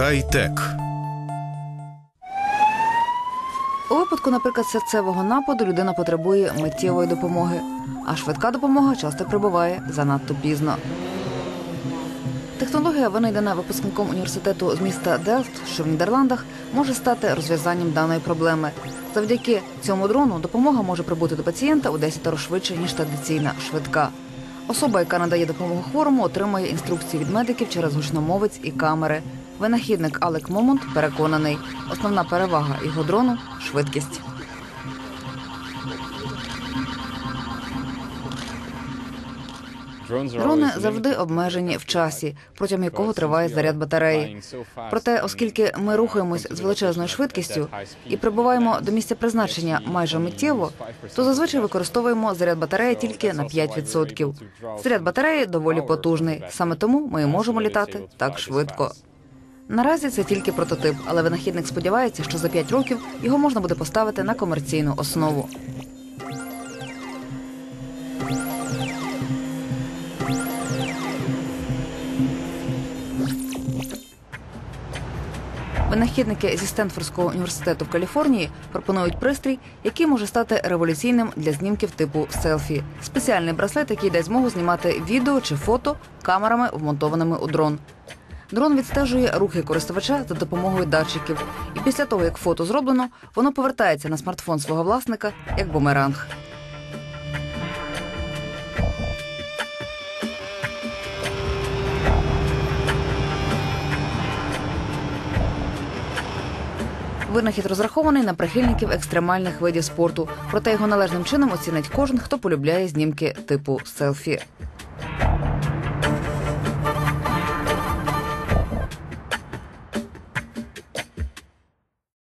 Хай-тек. У випадку, наприклад, серцевого нападу людина потребує миттєвої допомоги, а швидка допомога часто прибуває занадто пізно. Технологія, винайдена випускником університету з міста Делфт, що в Нідерландах, може стати розв'язанням даної проблеми. Завдяки цьому дрону допомога може прибути до пацієнта у 10 швидше, ніж традиційна швидка. Особа, яка надає допомогу хворому, отримує інструкції від медиків через гучномовець і камери. Винахідник Алек Момонт переконаний, основна перевага його дрону швидкість. Дрони завжди обмежені в часі, протягом якого триває заряд батареї. Проте, оскільки ми рухаємось з величезною швидкістю і прибуваємо до місця призначення майже миттєво, то зазвичай використовуємо заряд батареї тільки на 5%. Заряд батареї доволі потужний, саме тому ми можемо літати так швидко. Наразі це тільки прототип, але винахідник сподівається, що за 5 років його можна буде поставити на комерційну основу. Винахідники зі Стенфордського університету в Каліфорнії пропонують пристрій, який може стати революційним для знімків типу селфі. Спеціальний браслет, який дасть змогу знімати відео чи фото камерами, вмонтованими у дрон. Дрон відстежує рухи користувача за допомогою датчиків, і після того, як фото зроблено, воно повертається на смартфон свого власника як бумеранг. Винахід розрахований на прихильників екстремальних видів спорту, проте його належним чином оцінить кожен, хто полюбляє знімки типу селфі.